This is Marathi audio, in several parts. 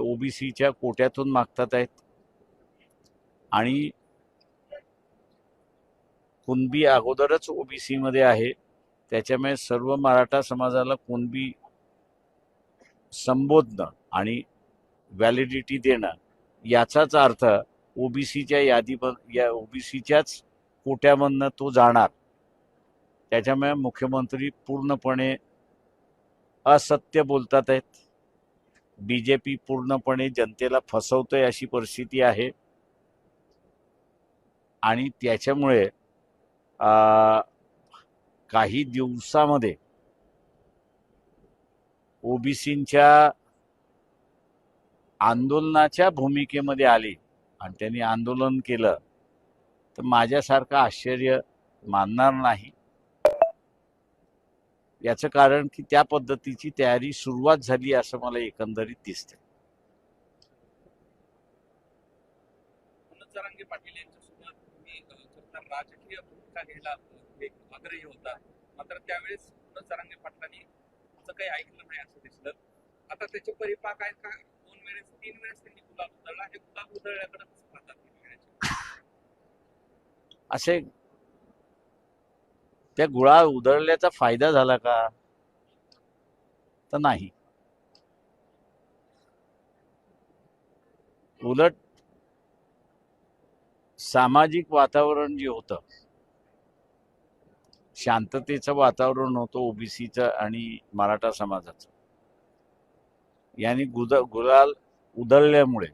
ते ओबीसीच्या कोट्यातून मागतात आहेत. आणि कुणबी अगोदरच ओबीसीमध्ये आहे. त्याच्यामुळे सर्व मराठा समाजाला कुणबी संबोधणं आणि व्हॅलिडिटी देणं याचाच अर्थ ओबीसीच्या यादी या ओबीसीच्याच कोट्यामधनं तो जाणार. त्याच्यामुळे मुख्यमंत्री पूर्णपणे असत्य बोलतात आहेत. बी जे पी पूर्णपणे जनतेला फसवतोय अशी परिस्थिती आहे. आणि त्याच्यामुळे काही दिवसामध्ये ओबीसींच्या आंदोलनाच्या भूमिकेमध्ये आली आणि त्यांनी आंदोलन केलं तर माझ्यासारखं आश्चर्य मानणार नाही. याचं कारण की त्या पद्धतीची तयारी सुरुवात झाली असं मला एकंदरीत दिसते मात्र त्यावेळेस पाटलांनी तुमचं काही ऐकलं नाही असं दिसलं. आता त्याचे परिपाक आहेत का? दोन वेळेस तीन वेळेस त्यांनी गुलाब उधळला. हे गुलाब उधळल्याकडे पाहतात असे त्या गुळा उधळल्याचा फायदा झाला का? तर नाही. उलट सामाजिक वातावरण जे होतं शांततेचं वातावरण होतं ओबीसीचं आणि मराठा समाजाचं. यांनी गुद गुलाल उधळल्यामुळे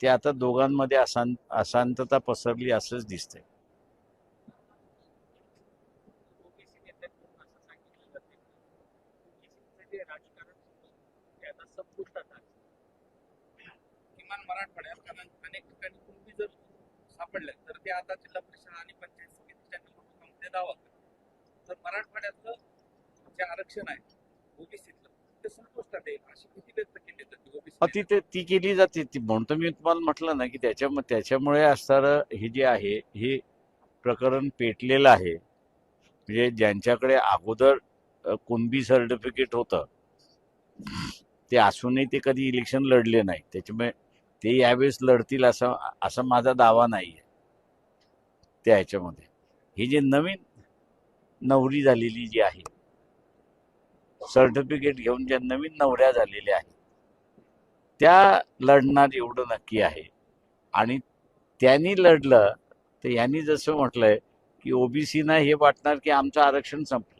ते आता दोघांमध्ये अशांत अशांतता पसरली असंच दिसतंय ओबीसी नेत्यांकडून असं सांगितलं जाते की ओबीसीचं जे राजकारण होतं ते आता संपुष्टात आलं किमान मराठवाड्यात कारण अनेक ठिकाणी कुणबी जर सापडल्या तर ते आता जिल्हा परिषद आणि पंचायत समितीच्या निवडणुकांमध्ये दावा करतात. तर मराठवाड्यातलं जे आरक्षण आहे ओबीसीतलं ते संपुष्टात येईल अशी भीती व्यक्त केली जाते ओबीसी. ती ते ती केली जाते ती म्हणतो मी तुम्हाला म्हटलं ना की त्याच्या त्याच्यामुळे असणारं हे जे आहे हे प्रकरण पेटलेलं आहे. म्हणजे ज्यांच्याकडे अगोदर अ, कुणबी सर्टिफिकेट होतं ते असूनही ते कधी इलेक्शन लढले नाही त्याच्यामुळे ते यावेळेस लढतील असं असा माझा दावा नाही आहे त्या ह्याच्यामध्ये. ही जी नवीन नवरी झालेली जी आहे सर्टिफिकेट घेऊन ज्या नवीन नवऱ्या झालेल्या आहेत त्या लढणार एवढं नक्की आहे. आणि त्यांनी लढलं तर यांनी जसं म्हटलंय की ओबीसीना हे वाटणार की आमचं आरक्षण संपलं.